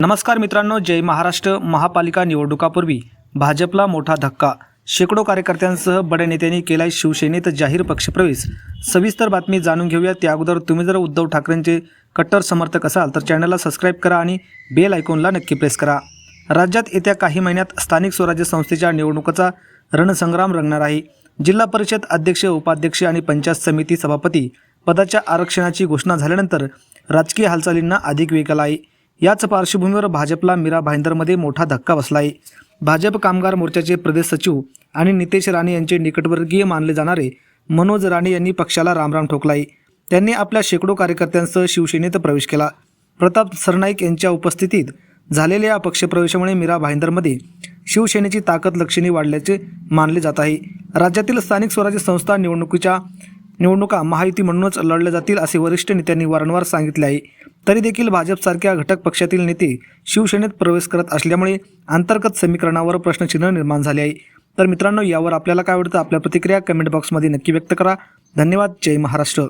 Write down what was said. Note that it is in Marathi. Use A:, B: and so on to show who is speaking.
A: नमस्कार मित्रांनो जय महाराष्ट्र महापालिका निवडणुकापूर्वी भाजपला मोठा धक्का. शेकडो कार्यकर्त्यांसह बड्या नेत्यांनी केलाय शिवसेनेत जाहीर पक्षप्रवेश. सविस्तर बातमी जाणून घेऊया. त्या अगोदर तुम्ही जर उद्धव ठाकरेंचे कट्टर समर्थक असाल तर चॅनलला सबस्क्राईब करा आणि बेल आयकॉनला नक्की प्रेस करा. राज्यात येत्या काही महिन्यात स्थानिक स्वराज्य संस्थेच्या निवडणुकीचा रणसंग्राम रंगणार आहे. जिल्हा परिषद अध्यक्ष उपाध्यक्ष आणि पंचायत समिती सभापती पदाच्या आरक्षणाची घोषणा झाल्यानंतर राजकीय हालचालींना अधिक वेग आला आहे. याच पार्श्वभूमीवर भाजपला मीरा भाईंदरमध्ये मोठा धक्का बसला आहे भाजप कामगार मोर्चाचे प्रदेश सचिव आणि नितेश राणे यांचे निकटवर्गीय मानले जाणारे मनोज राणे यांनी पक्षाला रामराम ठोकला आहे त्यांनी आपल्या शेकडो कार्यकर्त्यांसह शिवसेनेत प्रवेश केला. प्रताप सरनाईक यांच्या उपस्थितीत झालेल्या या पक्षप्रवेशामुळे मीरा भाईंदरमध्ये शिवसेनेची ताकद लक्षणीय वाढल्याचे मानले जात आहे. राज्यातील स्थानिक स्वराज्य संस्था निवडणुकीच्या निवडणुका महायुती म्हणूनच लढल्या जातील असे वरिष्ठ नेत्यांनी वारंवार सांगितले आहे. तरी देखील भाजपसारख्या घटक पक्षातील नेते शिवसेनेत प्रवेश करत असल्यामुळे अंतर्गत समीकरणावर प्रश्नचिन्ह निर्माण झाले आहे. तर मित्रांनो यावर आपल्याला काय वाटतं? आपल्या प्रतिक्रिया कमेंट बॉक्समध्ये नक्की व्यक्त करा. धन्यवाद. जय महाराष्ट्र.